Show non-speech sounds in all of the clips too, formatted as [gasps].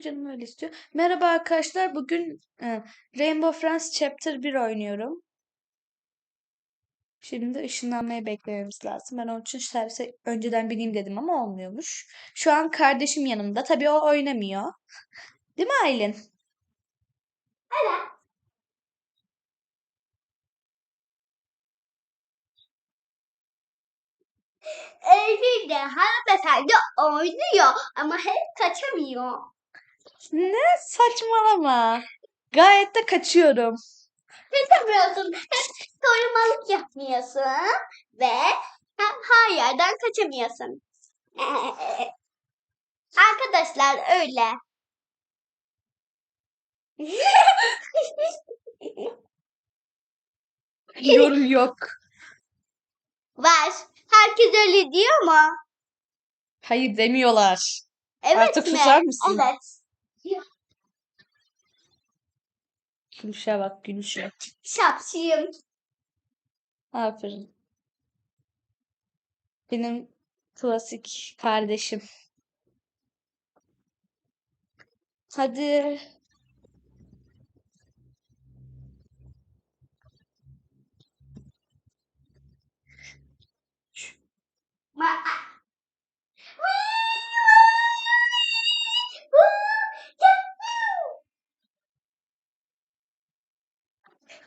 Canım öyle istiyor. Merhaba arkadaşlar. Bugün e, Rainbow Friends Chapter 1 oynuyorum. Şimdi ışınlanmayı beklememiz lazım. Ben onun için servise önceden bineyim dedim ama olmuyormuş. Şu an kardeşim yanımda. Tabii o oynamıyor. Değil mi Aylin? Evinde hanımefendi oynuyor ama hep kaçamıyor. Ne saçmalama. Gayet de kaçıyorum. Kaçamıyorsun. Hep korumalık yapmıyorsun ve her yerden kaçamıyorsun. [laughs] Arkadaşlar öyle. [laughs] Yorum yok. Var. Herkes öyle diyor mu? Hayır demiyorlar. Evet Artık mi? susar mısın? Evet. Gülüşe bak gülüşe. Şapşıyım. Aferin. Benim klasik kardeşim. Hadi. Ma-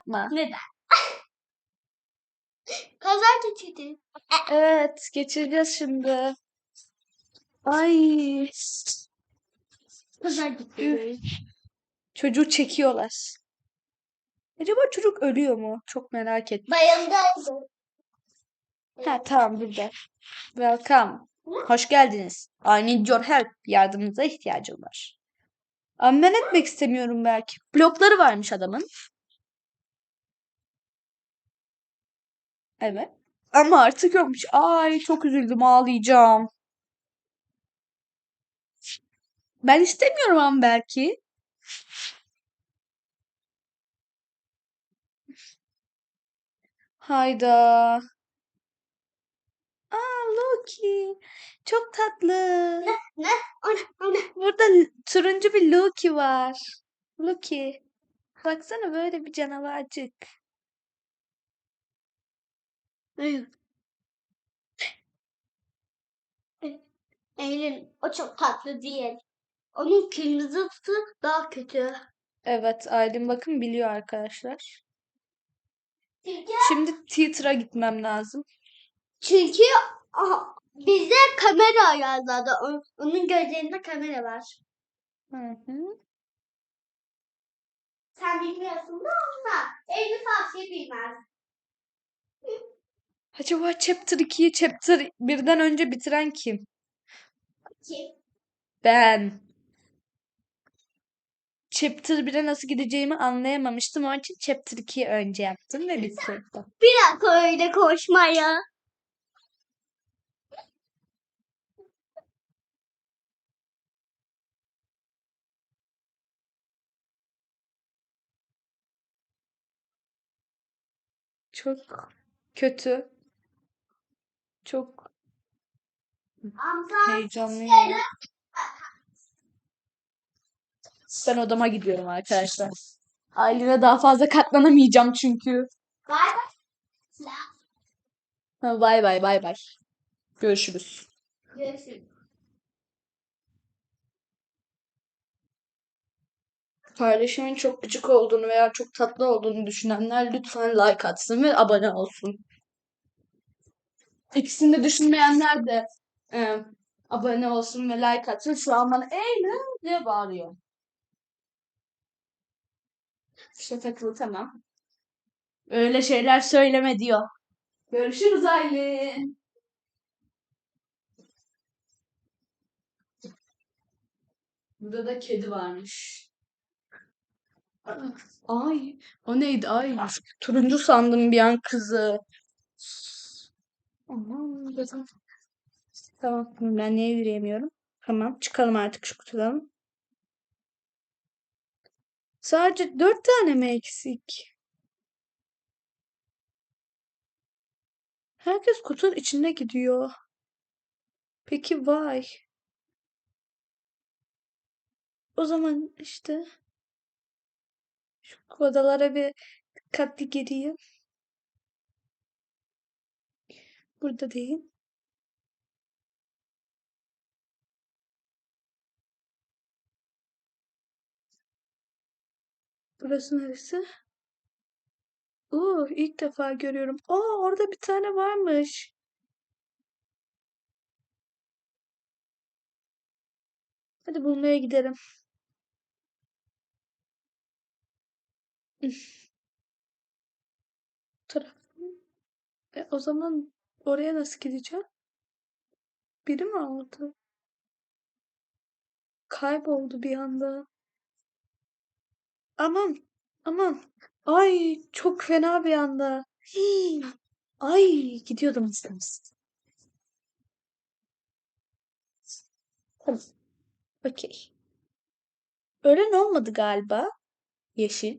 Ma. Neden? Kaza geçirdi. Evet, geçireceğiz şimdi. Ay, Kaza geçirdi. çocuğu çekiyorlar. Acaba çocuk ölüyor mu? Çok merak ettim. Bayındaydı. Ha, tamam burada. Welcome. Hoş geldiniz. I need your help. Yardımınıza ihtiyacım var. Ama ben etmek istemiyorum belki. Blokları varmış adamın. Evet. Ama artık yokmuş. Ay çok üzüldüm ağlayacağım. Ben istemiyorum ama belki. Hayda. Aa Loki. Çok tatlı. Ne? Ana, ana. Burada turuncu bir Loki var. Loki. Baksana böyle bir canavarcık. Eylül o çok tatlı değil. Onun kırmızısı daha kötü. Evet, Aylin bakın biliyor arkadaşlar. Şimdi theater'a gitmem lazım. çünkü aha, bize kamera ayarladı. Onun gözlerinde kamera var. Hı hı. Sen bilmiyorsun da onlar. Eylül tavsiye bilmez. Acaba Chapter 2'yi Chapter 1'den önce bitiren kim? Kim? Ben. Chapter 1'e nasıl gideceğimi anlayamamıştım. Onun için Chapter 2'yi önce yaptım ve bitirdim. [laughs] Bir dakika öyle koşma ya. Çok kötü. Çok heyecanlıyım. Ben odama gidiyorum arkadaşlar. Aileme daha fazla katlanamayacağım çünkü. Bay bay. Bay bay bay bay. Görüşürüz. Görüşürüz. Kardeşimin çok gıcık olduğunu veya çok tatlı olduğunu düşünenler lütfen like atsın ve abone olsun. İkisini düşünmeyenler de e, abone olsun ve like atsın. Şu an bana ne diye bağırıyor. İşte takılı tamam. Öyle şeyler söyleme diyor. Görüşürüz Aylin. Burada da kedi varmış. Ay, o neydi? Ay, turuncu sandım bir an kızı. Aman dedim. Tamam, ben niye yürüyemiyorum? Tamam, çıkalım artık şu kutudan. Sadece dört tane mi eksik? Herkes kutunun içine gidiyor. Peki vay. O zaman işte şu odalara bir dikkatli gireyim. Burada değil. Burası neresi? Oo, ilk defa görüyorum. Aa, orada bir tane varmış. Hadi bulmaya gidelim. Taraf. E, o zaman oraya nasıl gideceğim? Biri mi aldı? Kayboldu bir anda. Aman, aman. Ay, çok fena bir anda. Hii. [gasps] Ay, gidiyordum istemsiz. Tamam, okey. Ölen olmadı galiba. Yeşil.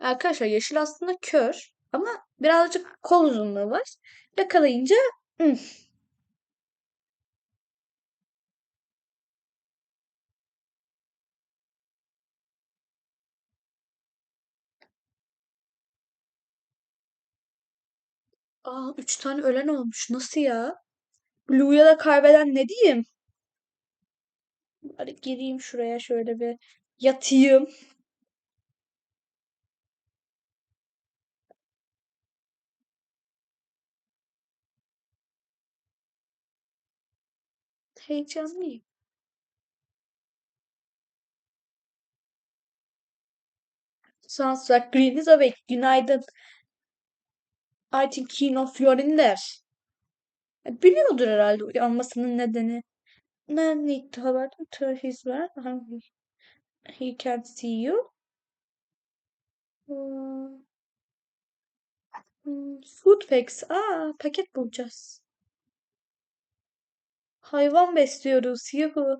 Arkadaşlar yeşil aslında kör ama birazcık kol uzunluğu var. Yakalayınca ıh, Aa, üç tane ölen olmuş. Nasıl ya? Blue'ya da kaybeden ne diyeyim? Hadi gireyim şuraya şöyle bir yatayım. Heyecanlıyım. İs awake. Günaydın. I think he knows you're in there. Biliyordur herhalde uyanmasının nedeni. Man need to alert to his work. He can't see you. Hmm, hmm, Food facts. Aa, paket bulacağız. Hayvan besliyoruz. Yuhu.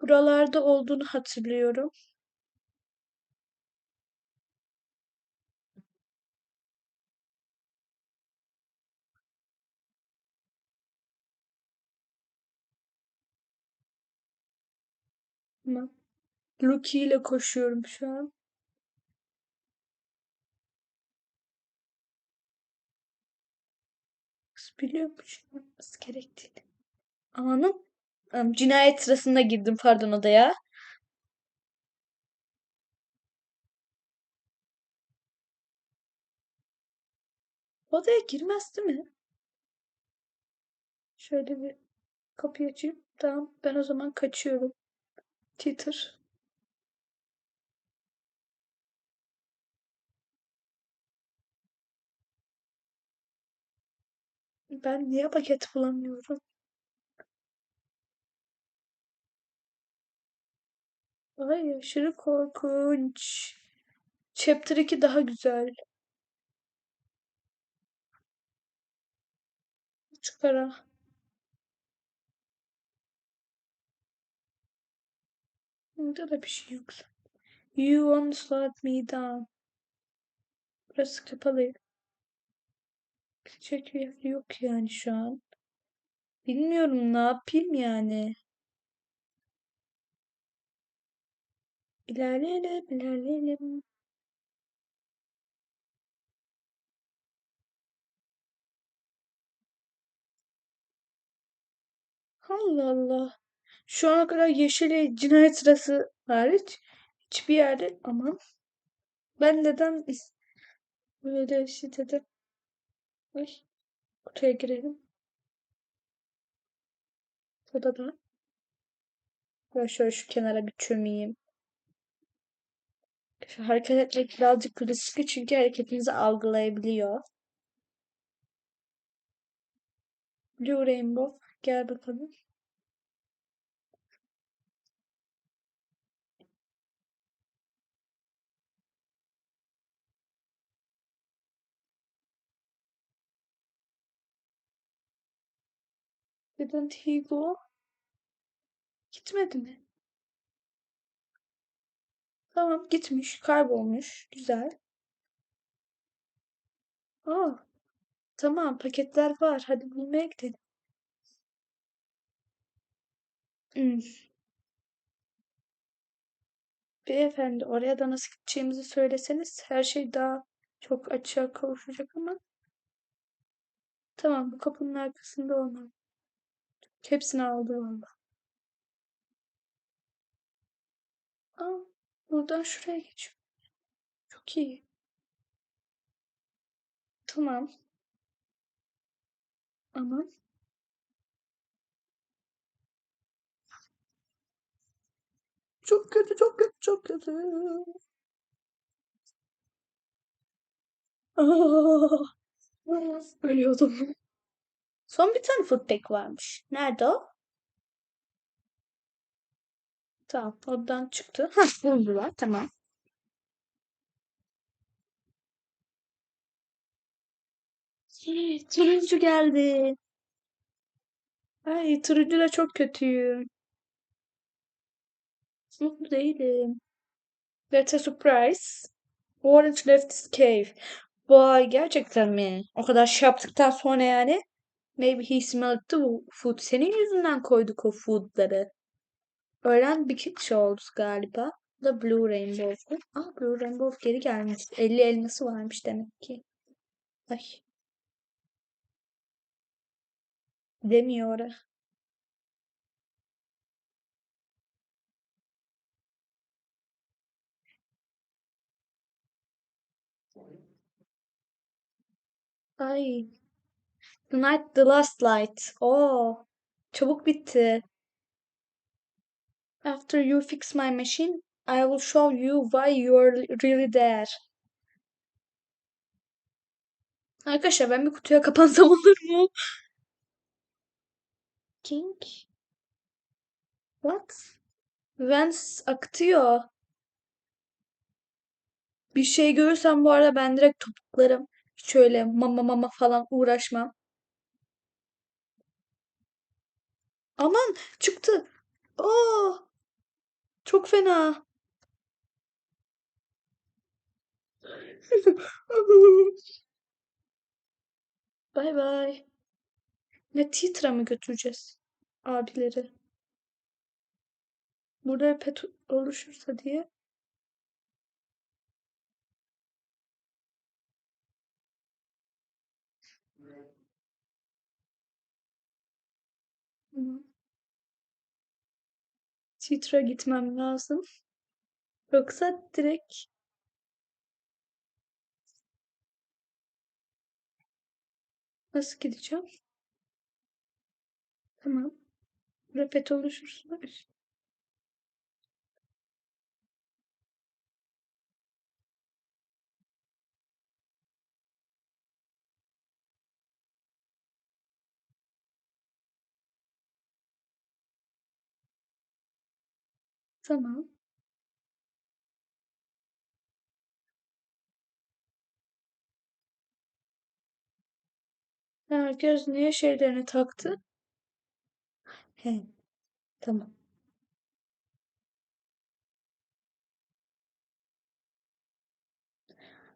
Buralarda olduğunu hatırlıyorum. Lucky ile koşuyorum şu an. Biliyormuş yapması gerektiğini. Anam. Am, Cinayet sırasında girdim pardon odaya. Odaya girmez değil mi? Şöyle bir kapıyı açayım. Tamam ben o zaman kaçıyorum. Twitter. Ben niye paket bulamıyorum? Ay aşırı korkunç. Chapter 2 daha güzel. Çıkara. Burada da bir şey yok. You won't slow me down. Burası kapalı. Bir yer yok yani şu an. Bilmiyorum ne yapayım yani. İlerleyelim, ilerleyelim. Allah Allah. Şu ana kadar yeşil cinayet sırası hariç hiçbir yerde aman ben neden böyle şey Ay, oraya girelim. Burada da. Ben şöyle şu kenara bir çömeyeyim. Şu hareket etmek birazcık riskli çünkü hareketinizi algılayabiliyor. Blue Rainbow. Gel bakalım. Didn't he? Gitmedi mi? Tamam gitmiş. Kaybolmuş. Güzel. Aa, tamam paketler var. Hadi bulmaya gidelim. Hmm. Beyefendi oraya da nasıl gideceğimizi söyleseniz her şey daha çok açığa kavuşacak ama. Tamam bu kapının arkasında olmam. Hepsini aldı valla. Aa, buradan şuraya geçiyor. Çok iyi. Tamam. Aman. Çok kötü, çok kötü, çok kötü. Aa, ölüyordum. Son bir tane footpack varmış. Nerede o? Tamam, oradan çıktı. Hah, buldular. Tamam. Turuncu geldi. Ay, turuncu da çok kötüyüm. Mutlu değilim. That's a surprise. Orange left his cave. Vay gerçekten mi? O kadar şey yaptıktan sonra yani. Maybe he smelled the food. Senin yüzünden koyduk o foodları. Öğlen bir kişi oldu galiba. Bu da Blue Rainbow'du. Ah Blue Rainbow geri gelmiş. 50 elması varmış demek ki. Ay. Demiyor oraya. Ay. The night the last light. Oo. Çabuk bitti. After you fix my machine, I will show you why you're really there. Arkadaşlar ben bir kutuya kapansam [laughs] olur mu? King. What? Vents akıtıyor. Bir şey görürsem bu arada ben direkt topuklarım. Hiç öyle mama mama falan uğraşmam. Aman çıktı. Oo. Çok fena. [laughs] Bay bay. Ne Titra mı götüreceğiz? Abileri. Burada pet oluşursa diye. Hı. Titra gitmem lazım. Yoksa direkt nasıl gideceğim? Tamam. Repet oluşursa. Tamam. Herkes niye şeylerini taktı? He, tamam.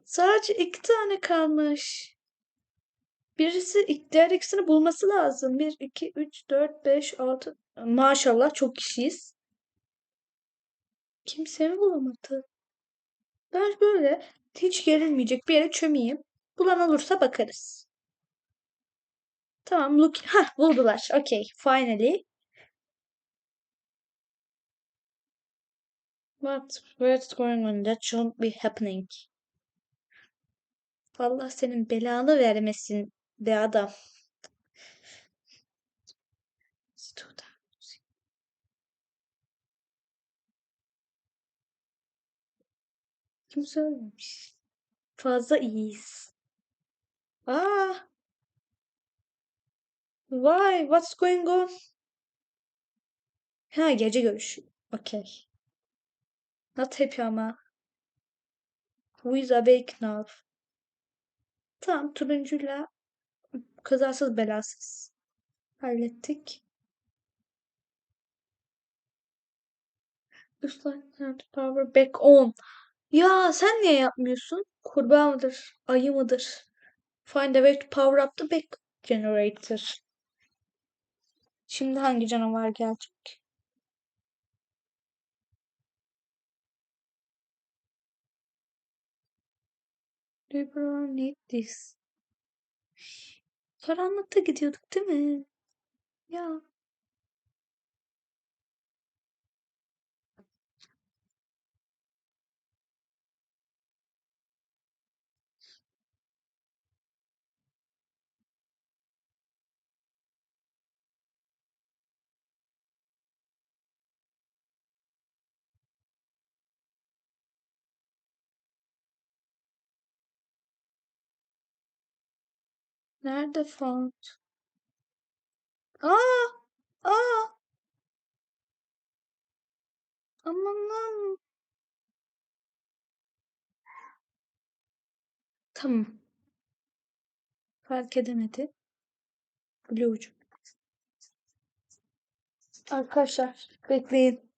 Sadece iki tane kalmış. Birisi diğer ikisini bulması lazım. 1, 2, 3, 4, 5, 6. Maşallah çok kişiyiz. Kimse mi bulamadı? Ben böyle hiç gerilmeyecek bir yere çömeyeyim. Bulan olursa bakarız. Tamam look. Hah buldular. Okay. Finally. What? What's going on? That shouldn't be happening. Allah senin belanı vermesin be adam. Kim söylemiş? Fazla iyiyiz. Aa. Why? What's going on? Ha gece görüşü. Okay. Not happy ama. Who is awake now? Tamam turuncuyla kazasız belasız hallettik. Üstline power back on. Ya sen niye yapmıyorsun? Kurbağa mıdır? Ayı mıdır? Find a way to power up the back generator. Şimdi hangi canavar gelecek? Libra need this. Karanlıkta gidiyorduk değil mi? Ya. Nerede font? Aa! Aa! Aman lan. Tamam. Fark edemedi. Blue'cum. Arkadaşlar bekleyin.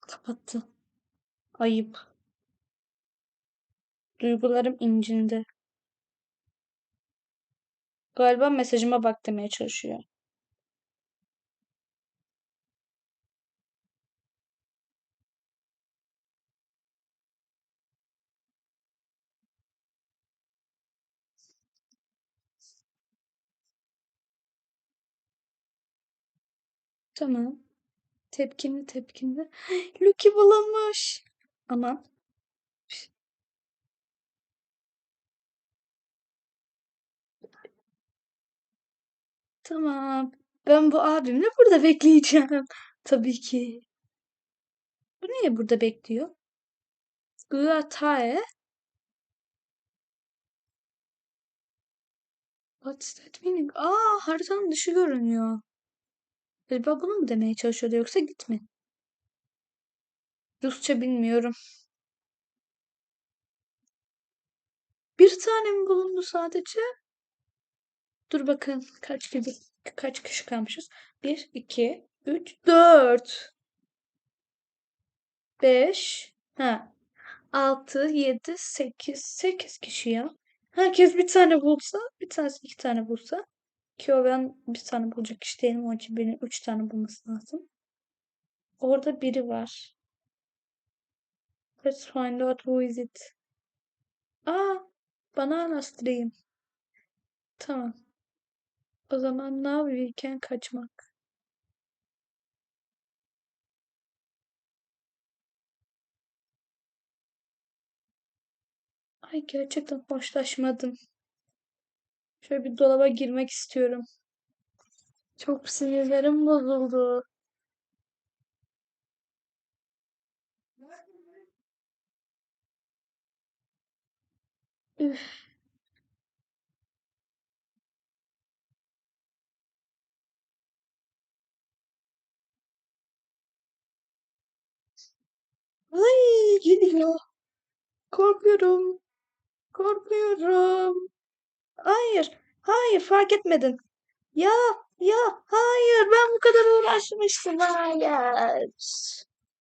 Kapattı. Ayıp. Duygularım incindi. Galiba mesajıma bak demeye çalışıyor. Tamam. Tepkini tepkini. [gasps] Lucky bulunmuş. Aman. Tamam. Ben bu abimle burada bekleyeceğim. [laughs] Tabii ki. Bu niye burada bekliyor? Guatae. What's that meaning? Aa haritanın dışı görünüyor. Galiba bunu mu demeye çalışıyordu yoksa gitme. Rusça bilmiyorum. Bir tane mi bulundu sadece? Dur bakın kaç gibi kaç kişi kalmışız? 1, 2, 3, 4. 5. Ha. 6, 7, 8. 8 kişi ya. Herkes bir tane bulsa, bir tanesi iki tane bulsa. Ki o ben bir tane bulacak kişi değilim. Onun için benim üç tane bulması lazım. Orada biri var. Let's find out who is it. Aa, banana stream. Tamam. O zaman now can kaçmak. Ay gerçekten hoşlaşmadım. Şöyle bir dolaba girmek istiyorum. Çok sinirlerim bozuldu. Üf. Ay geliyor. Korkuyorum. Korkuyorum. Hayır. Hayır fark etmedin. Ya ya hayır ben bu kadar uğraşmıştım. Hayır.